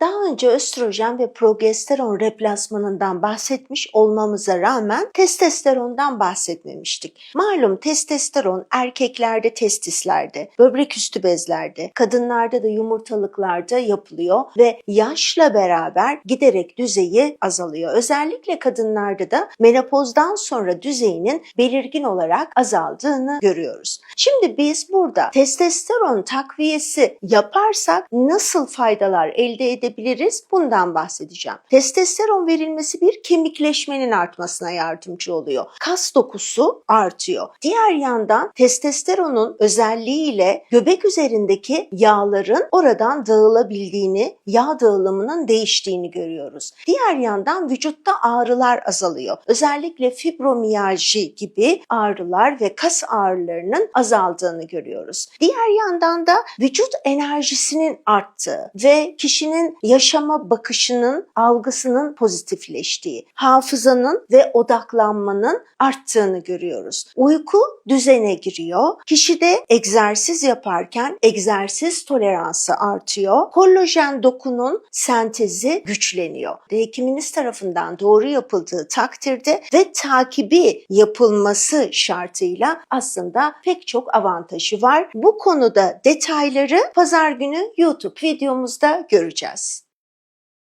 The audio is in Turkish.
Daha önce östrojen ve progesteron replasmanından bahsetmiş olmamıza rağmen testosterondan bahsetmemiştik. Malum testosteron erkeklerde testislerde, böbrek üstü bezlerde, kadınlarda da yumurtalıklarda yapılıyor ve yaşla beraber giderek düzeyi azalıyor. Özellikle kadınlarda da menopozdan sonra düzeyinin belirgin olarak azaldığını görüyoruz. Şimdi biz burada testosteron takviyesi yaparsak nasıl faydalar elde edebiliriz? Bundan bahsedeceğim. Testosteron verilmesi bir kemikleşmenin artmasına yardımcı oluyor. Kas dokusu artıyor. Diğer yandan testosteronun özelliğiyle göbek üzerindeki yağların oradan dağılabildiğini, yağ dağılımının değiştiğini görüyoruz. Diğer yandan vücutta ağrılar azalıyor. Özellikle fibromiyalji gibi ağrılar ve kas ağrılarının azaldığını görüyoruz. Diğer yandan da vücut enerjisinin arttığı ve kişinin yaşama bakışının, algısının pozitifleştiği, hafızanın ve odaklanmanın arttığını görüyoruz. Uyku düzene giriyor. Kişide egzersiz yaparken egzersiz toleransı artıyor. Kollajen dokunun sentezi güçleniyor. Hekiminiz tarafından doğru yapıldığı takdirde ve takibi yapılması şartıyla aslında pek çok avantajı var. Bu konuda detayları pazar günü YouTube videomuzda göreceğiz.